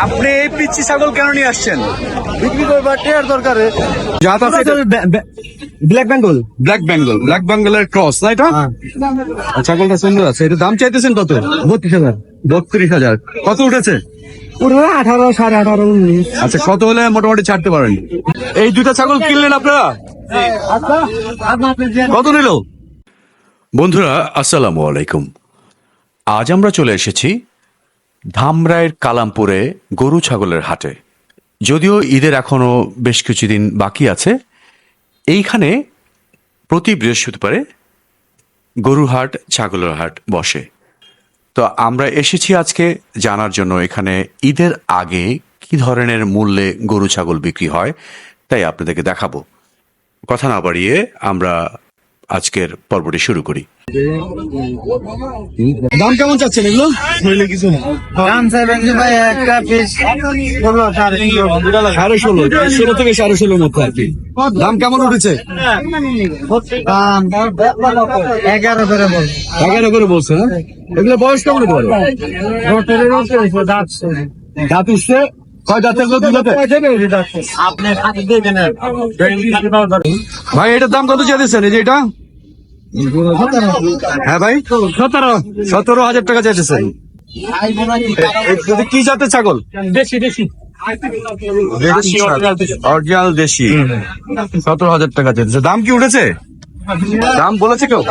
আপনি এই পিচ্ছি ছাগল কেন নিয়ে আসছেন বিক্রি করবার টেয়ার দরকারে জাত আছে Black Bengal Black Bengal Black বেঙ্গলের ক্রস না এটা ছাগলটা সুন্দর আছে এটা দাম চাইতেছেন কত বত্রিশ হাজার বত্রিশ হাজার কত উঠেছে পুরো আঠারো সাড়ে আঠারো উনিশ। আচ্ছা কত হলে মোটামুটি ছাড়তে পারেন? এই দুটা ছাগল কিনলেন আপনারা? কত নিল? বন্ধুরা আসসালামু আলাইকুম। আজ আমরা চলে এসেছি ধামরায়ের কালামপুরে গরু ছাগলের হাটে। যদিও ঈদের এখনও বেশ কিছুদিন বাকি আছে এইখানে প্রতি বৃহস্পতিবারে গরুর হাট ছাগলের হাট বসে। তো আমরা এসেছি আজকে জানার জন্য এখানে ঈদের আগে কি ধরনের মূল্যে গরু, ছাগল বিক্রি হয়, তাই আপনাদেরকে দেখাবো। কথা না বাড়িয়ে আমরা আজকের পর্বটি শুরু করি। দাম কেমন চাচ্ছেন এগুলো? দাম চাইবেন যে ভাই একটা পিস ষোলো সাড়ে ষোলো। সাড়ে ষোলো ষোলো থেকে সাড়ে ষোলোর মধ্যে আর কি। দাম কেমন উঠেছে? এগারো করে বল। এগারো করে বলছে হ্যাঁ? এগুলো বয়স কেমন হতে পারে? দাঁত উঠছে? ভাই এটার দাম কত চাইতেছেন? এই যে এটা? হ্যাঁ ভাই সতেরো সতেরো হাজার টাকা চাইতেছেন এটা কি জাতের ছাগল? অরিজিনাল দেশি। সতেরো হাজার টাকা চাইতেছে। দাম কি উঠেছে? দাম বলেছে কেউ?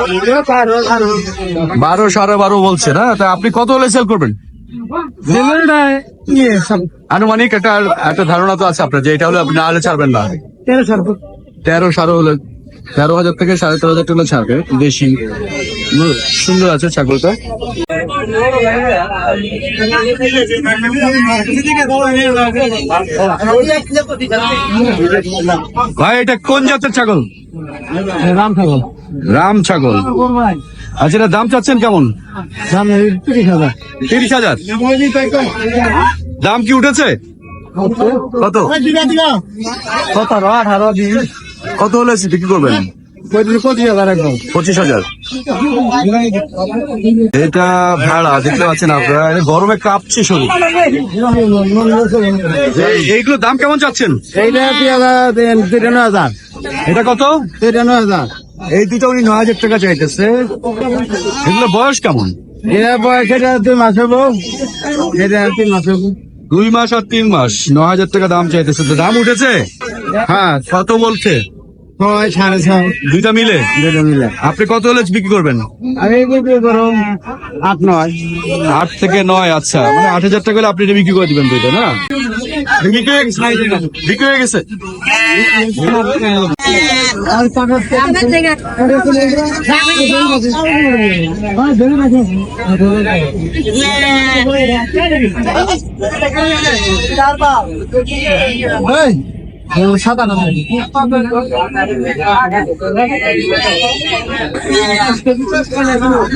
বারো সাড়ে বারো বলছে না? তা আপনি কত হলে সেল করবেন? আনুমানিক একটা একটা ধারণা তো আছে আপনার যে এটা হলে আপনি না হলে ছাড়বেন না। তেরো সাড়ে হলে তেরো হাজার থেকে সাড়ে তেরো হাজার টাকা ছাড়বে দেশি। উম, সুন্দর আছে ছাগলটা। ভাই এটা কোন জাতের ছাগল? রাম ছাগল। রাম ছাগল। আচ্ছা এটা দাম চাচ্ছেন কেমন? দাম তিরিশ হাজার। তিরিশ হাজার? দাম কি উঠেছে? কত? সতেরো আঠারো বিশ। কত হলে বিক্রি করবেন? পঁচিশ হাজার এটা ভাড়া দেখতে পাচ্ছেন আপনারা গরমে কাঁপছে শরীর দাম কেমন চাচ্ছেন? এইটা হাজার। এটা কত? হাজার। এই দুটো উনি নয় হাজার টাকা চাইতেছে। এগুলো বয়স কেমন? এটা বয়স এটা দুই মাস হব এটা তিন মাস হব দুই মাস আর তিন মাস নয় হাজার টাকা দাম চাইতেছে। দাম উঠেছে? হ্যাঁ। কত বলছে? ছয় সাড়ে ছয়। দুইটা মিলে? দুটো মিলে। আপনি কত হলে বিক্রি করবেন? আমি বিক্রি করুন আট নয়। আট থেকে নয় আচ্ছা। মানে আট হাজার টাকা হলে আপনি এটা বিক্রি করে দিবেন দুইটা না? বিক্রি হয়ে গেছে বিক্রি হয়ে গেছে?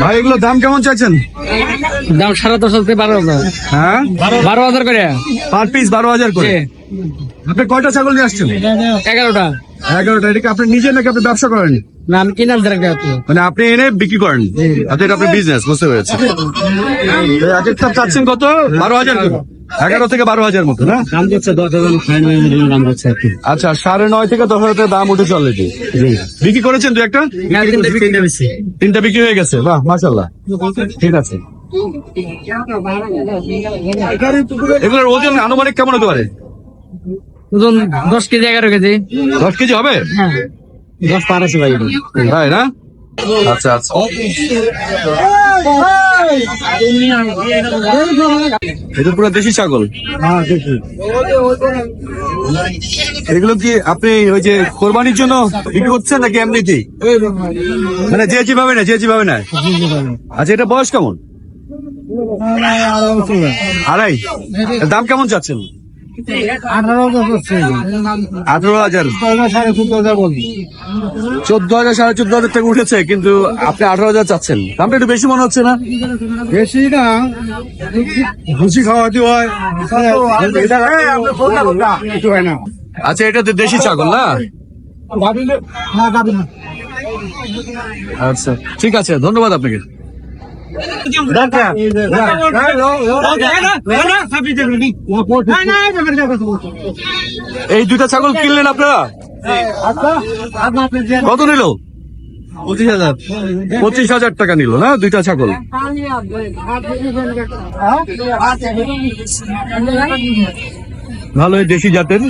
ভাই এগুলো দাম কেমন চাইছেন? দাম সাড়ে দশ হাজার বারো হাজার। হ্যাঁ? বারো হাজার করে। পার পিস বারো হাজার করে। আপনি কয়টা ছাগল নিয়ে আসছেন? এগারোটা। এগারোটা। এটাকে আপনি নিজে নাকি আপনি ব্যবসা করেন? না আমি কিনার মানে আপনি এনে বিক্রি করেন? এটা আপনার বিজনেস বুঝতে পেরেছি। এক একটা চাচ্ছেন কত? বারো হাজার করে। এগারো থেকে বারো হাজার মতো না? দাম দিচ্ছে দশ হাজার দাম হচ্ছে আর কি। আচ্ছা সাড়ে নয় থেকে দশ হাজার দাম উঠে চলে বিক্রি করেছেন দু একটা? তিনটা বিক্রি হয়ে গেছে বাহ মাশাল্লাহ ঠিক আছে। এগুলোর ওজন আনুমানিক কেমন হতে পারে? ওজন দশ কেজি এগারো কেজি। দশ কেজি হবে? দশ পার আছে ভাই। তাই না? আচ্ছা আচ্ছা। এটা পুরো দেশি ছাগল? হ্যাঁ এগুলো কি আপনি ওই যে কোরবানির জন্য বিক্রি করছেন নাকি এমনিতেই? মানে যে যেভাবে না যে যেভাবে না আচ্ছা এটা বয়স কেমন? আড়াই? দাম কেমন চাচ্ছেন? আঠারো হাজার হাজার সাড়ে চোদ্দ হাজার টাকা উঠেছে কিন্তু আপনি হাজার চাচ্ছেন একটু বেশি মনে হচ্ছে না আচ্ছা এটা তো দেশি ছাগল না আচ্ছা ঠিক আছে, ধন্যবাদ আপনাকে। এই দুইটা ছাগল কিনলেন আপনারা? কত নিল? পঁচিশ হাজার পঁচিশ হাজার টাকা নিল, না? দুইটা ছাগল। ভালো দেশি জাতের?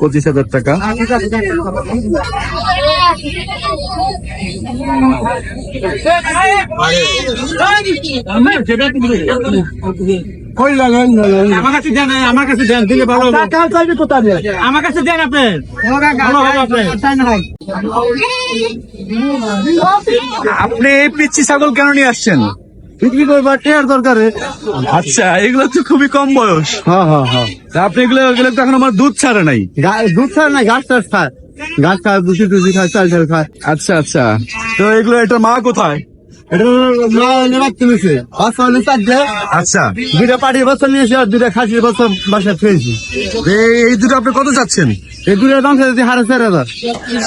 পঁচিশ হাজার টাকা। আমার কাছে দেন আমার কাছে দেন দিলে ভালো হবে। আমার কাছে দেন আপনি। আপনি এই পিচ্ছি ছাগল কেন নিয়ে আসছেন? বিক্রি করবার টেয়ার দরকারে। আচ্ছা এগুলো তো খুবই কম বয়স। হ্যাঁ হ্যাঁ হ্যাঁ। আপনি এগুলো এগুলো তো এখন আমার দুধ ছাড়ে নাই। দুধ ছাড়ে না ঘাস টাস খায়। ঘাস খায় দুষি টুসি খায় চাল চাল খায়। আচ্ছা আচ্ছা। তো এগুলো এটা মা কোথায়? এটা আচ্ছা। দুইটা পাটির বাচ্চা নিয়েছি আর দুইটা খাসির বাচ্চা ফেলেছি এই- দুটো আপনি কত চাচ্ছেন দাম চাইছি চার হাজার।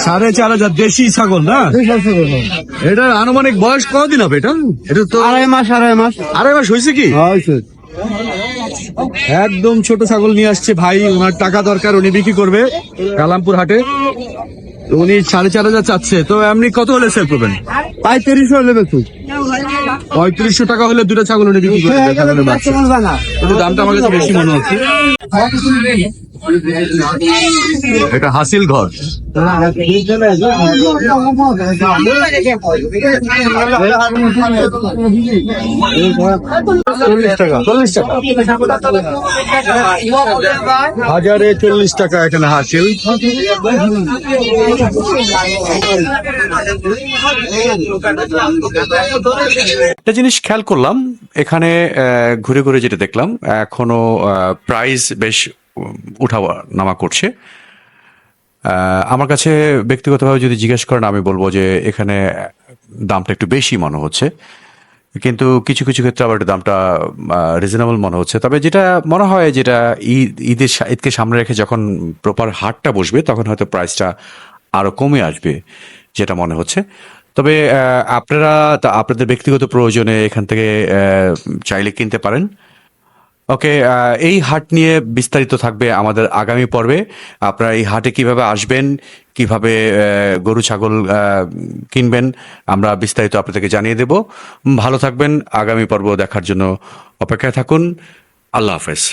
সাড়ে চার হাজার দেশি ছাগল না? সাতশো আনুমানিক বয়স কতদিন হবে এটা? এটা তো আড়াই মাস আড়াই মাস। আড়াই মাস হয়েছে কি? হয়েছে। একদম ছোট ছাগল নিয়ে আসছে ভাই ওনার টাকা দরকার উনি বিক্রি করবে কালামপুর হাটে। উনি সাড়ে চার হাজার চাচ্ছে। তো এমনি কত হলে সেল করবেন? পঁয়ত্রিশশো হলে বেশি পঁয়ত্রিশশো টাকা হলে দুটো ছাগল উনি বিক্রি করবেন। দামটা আমার কাছে বেশি মনে হচ্ছে। এটা হাসিল ঘর। হাজারে চল্লিশ টাকা এখানে হাসিল। একটা জিনিস খেয়াল করলাম, এখানে ঘুরে ঘুরে যেটা দেখলাম, এখনও প্রাইস বেশ উঠা নামা করছে। আমার কাছে ব্যক্তিগতভাবে যদি জিজ্ঞেস করেন, আমি বলব যে এখানে দামটা একটু বেশি মনে হচ্ছে। কিন্তু কিছু কিছু ক্ষেত্রে আবার দামটা রিজনেবল মনে হচ্ছে। তবে যেটা মনে হয় যেটা ঈদ, ঈদের ঈদকে সামনে রেখে যখন প্রপার হাটটা বসবে, তখন হয়তো প্রাইসটা আরও কমে আসবে যেটা মনে হচ্ছে। তবে আপনারা আপনাদের ব্যক্তিগত প্রয়োজনে এখান থেকে চাইলে কিনতে পারেন। ওকে এই হাট নিয়ে বিস্তারিত থাকবে আমাদের আগামী পর্বে। আপনারা এই হাটে কীভাবে আসবেন, কীভাবে গরু, ছাগল কিনবেন, আমরা বিস্তারিত আপনাদেরকে জানিয়ে দেব। ভালো থাকবেন, আগামী পর্ব দেখার জন্য অপেক্ষায় থাকুন। আল্লাহ হাফেজ।